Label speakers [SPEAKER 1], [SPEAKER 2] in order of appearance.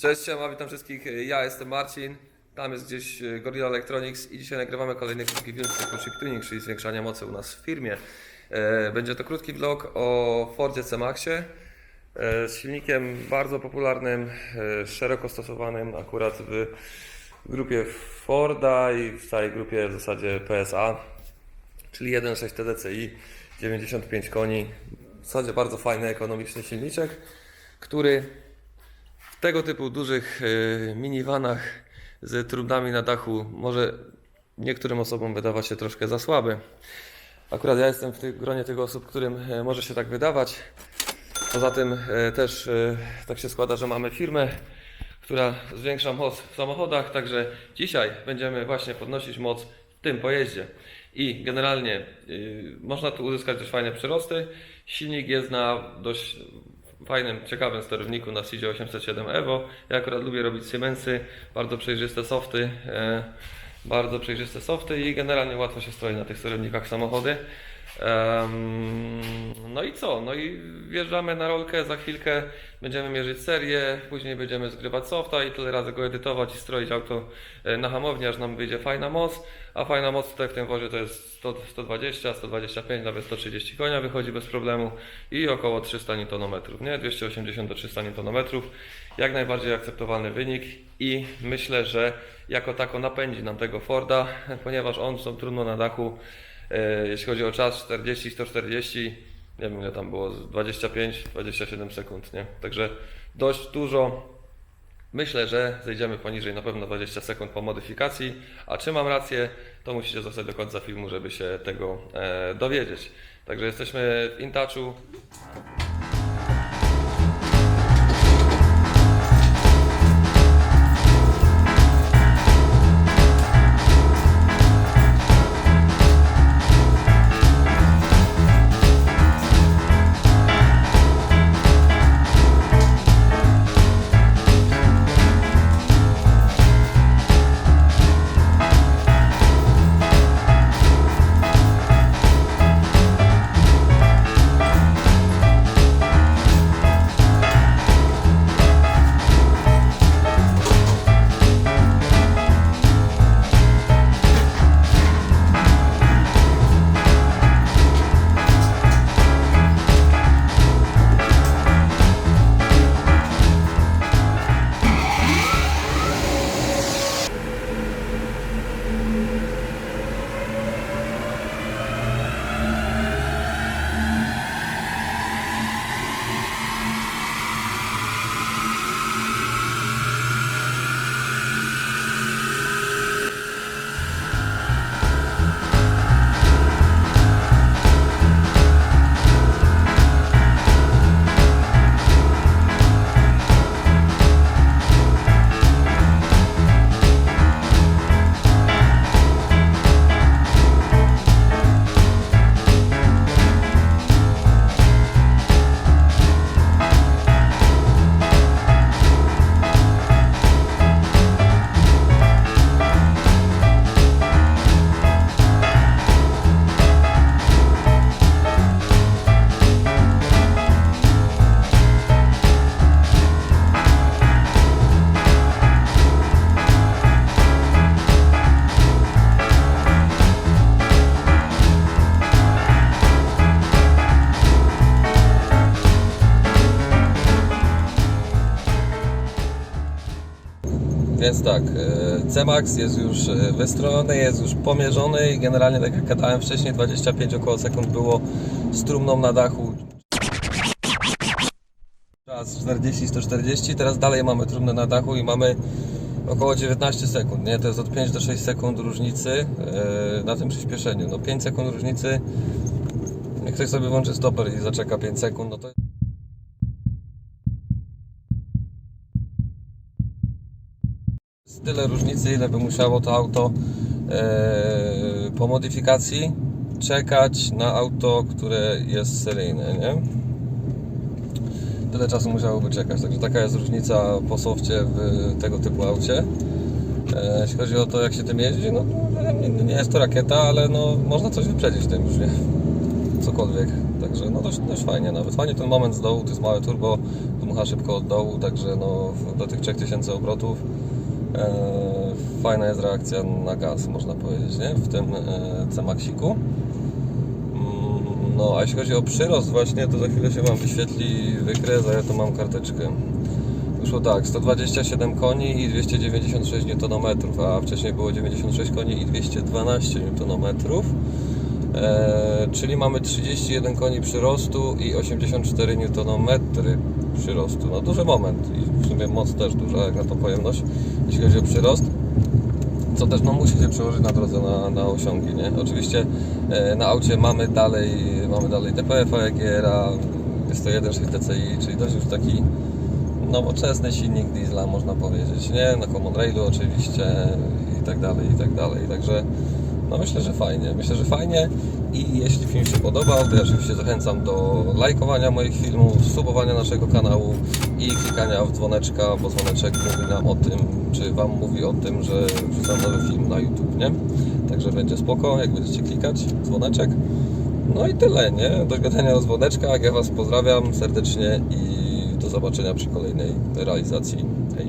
[SPEAKER 1] Cześć, siema, witam wszystkich. Ja jestem Marcin. Tam jest gdzieś e, Gorilla Electronics i dzisiaj nagrywamy kolejny krótki film z cyklu Tuning, czyli zwiększania mocy u nas w firmie. E, Będzie to krótki vlog o Fordzie C-Maxie e, z silnikiem bardzo popularnym, szeroko stosowanym akurat w grupie Forda i w całej grupie w zasadzie PSA, czyli 1.6 TDCi, 95 koni. W zasadzie bardzo fajny, ekonomiczny silniczek, który tego typu dużych y, minivanach z trudami na dachu może niektórym osobom wydawać się troszkę za słaby. Akurat ja jestem w gronie tych osób, którym e, może się tak wydawać. Poza tym e, też e, tak się składa, że mamy firmę, która zwiększa moc w samochodach, także dzisiaj będziemy właśnie podnosić moc w tym pojeździe. I generalnie można tu uzyskać też fajne przyrosty. Silnik jest na dość fajnym, ciekawym sterowniku na Sidzie 807 Evo. Ja akurat lubię robić Siemensy, bardzo przejrzyste softy, e, bardzo przejrzyste softy i generalnie łatwo się stroi na tych sterownikach samochody. No i co? No i wjeżdżamy na rolkę, za chwilkę będziemy mierzyć serię, później będziemy zgrywać softa i tyle razy go edytować i stroić auto e, na hamowni, aż nam wyjdzie fajna moc, a fajna moc tutaj w tym wozie to jest 100, 120, 125, nawet 130 konia wychodzi bez problemu i około 300 Nm, nie? 280 do 300 Nm, jak najbardziej akceptowalny wynik i myślę, że jako tako napędzi nam tego Forda, ponieważ on są trudno na dachu, Jeśli chodzi o czas 40, 140, nie wiem ile tam było, 25, 27 sekund, nie? Także dość dużo. Myślę, że zejdziemy poniżej na pewno 20 sekund po modyfikacji, a czy mam rację, to musicie zostać do końca filmu, żeby się tego e, dowiedzieć. Także jesteśmy w InTouchu. Więc tak, e, C-Max jest już e, wystrojony, jest już pomierzony i generalnie tak jak gadałem wcześniej 25 około sekund było z trumną na dachu. Czas 40-140, teraz dalej mamy trumnę na dachu i mamy około 19 sekund, nie? To jest od 5 do 6 sekund różnicy e, na tym przyspieszeniu. No 5 sekund różnicy, jak ktoś sobie włączy stoper i zaczeka 5 sekund, no to tyle różnicy, ile by musiało to auto e, po modyfikacji czekać na auto, które jest seryjne, nie? Tyle czasu musiałoby czekać, także taka jest różnica po softie w tego typu aucie. E, jeśli chodzi o to, jak się tym jeździ, no nie, nie jest to rakieta, ale no, można coś wyprzedzić tym już, nie? Cokolwiek. Także no dość, dość fajnie nawet. Fajnie ten moment z dołu, to jest małe turbo, dmucha szybko od dołu, także no do tych 3000 obrotów fajna jest reakcja na gaz, można powiedzieć, nie? W tym e, C-Maxiku. Mm, No, a jeśli chodzi o przyrost właśnie, to za chwilę się Wam wyświetli wykres, a ja tu mam karteczkę. Wyszło tak, 127 koni i 296 Nm, a wcześniej było 96 koni i 212 Nm. E, czyli mamy 31 koni przyrostu i 84 Nm przyrostu. No duży moment moc też duża jak na tą pojemność, jeśli chodzi o przyrost co też no, musi się przełożyć na drodze na, na osiągi, nie? Oczywiście e, na aucie mamy dalej, mamy dalej DPF-a, EGR-a, jest to 1.6 TCI, czyli dość już taki nowoczesny silnik diesla można powiedzieć, nie? Na Common Railu oczywiście i tak dalej, i tak dalej, także no myślę, że fajnie, myślę, że fajnie i jeśli film się podobał, to ja oczywiście zachęcam do lajkowania moich filmów, subowania naszego kanału i klikania w dzwoneczka, bo dzwoneczek mówi nam o tym, czy Wam mówi o tym, że wrzucam nowy film na YouTube, nie? Także będzie spoko, jak będziecie klikać, dzwoneczek. No i tyle, nie? Do gadania o dzwoneczkach, ja Was pozdrawiam serdecznie i do zobaczenia przy kolejnej realizacji. Hej!